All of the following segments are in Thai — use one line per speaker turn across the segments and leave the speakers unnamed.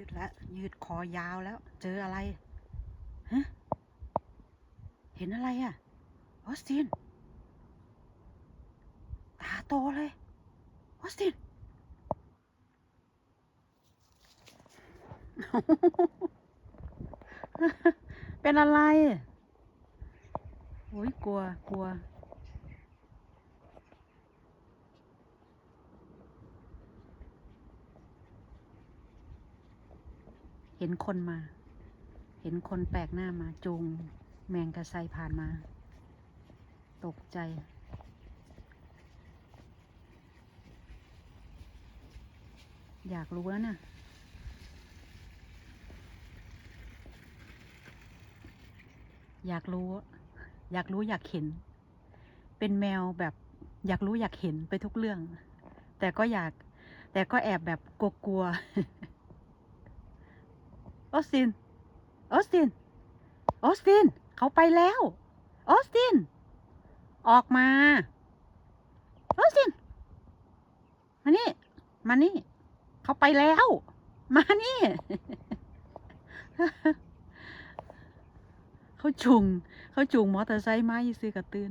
ยืดแล้วยืดคอยาวแล้ว เจออะไรฮะเห็นอะไรอะออสตินตาโตเลยออสตินเป็นอะไรโอ้ยกลัวกลัว เห็นคนมา เห็นคนแปลกหน้ามาจูงแมงกระไซผ่านมา ตกใจ อยากรู้แล้วนะอยากรู้ อยากรู้อยากเห็น เป็นแมวแบบ อยากรู้อยากเห็นไปทุกเรื่อง แต่ก็อยาก แต่ก็แอบแบบกลัวๆ ออสติน ออสติน ออสติน เขาไปแล้ว ออสติน ออกมา ออสติน มานี่ มานี่ เขาไปแล้ว มานี่ เขาจุง เขาจูงมอเตอร์ไซค์มาอีซื้อกระตือน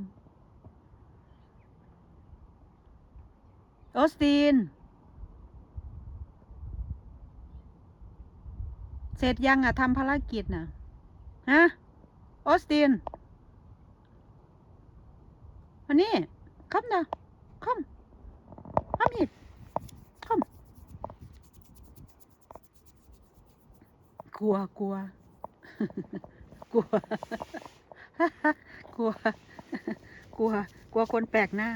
ออสติน เสร็จยังอะทำภารกิจน่ะ ฮะ ออสตินมานี่คัมนะคัมคัมอีกคัมกลัวกลัว กลัว กลัว กลัว กลัวคนแปลกหน้า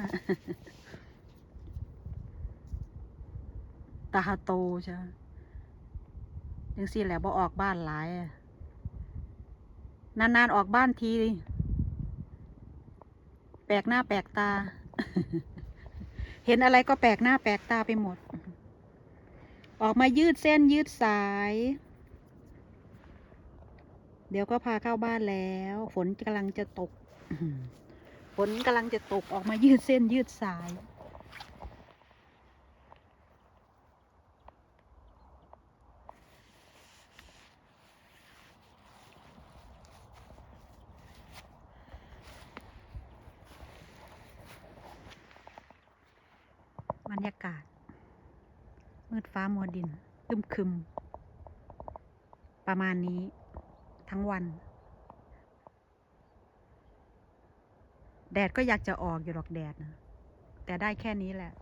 ตาโตใช่ ยังสิแหละบ่ออกบ้านหลาย นานๆออกบ้านที แปลกหน้าแปลกตา เห็นอะไรก็แปลกหน้าแปลกตาไปหมด ออกมายืดเส้นยืดสาย เดี๋ยวก็พาเข้าบ้านแล้ว ฝนกำลังจะตก ฝนกำลังจะตกออกมายืดเส้นยืดสาย บรรยากาศ มืดฟ้ามัวดินอึมครึม ประมาณนี้ทั้งวัน แดดก็อยากจะออกอยู่หรอกแดดนะแต่ได้แค่นี้แหละ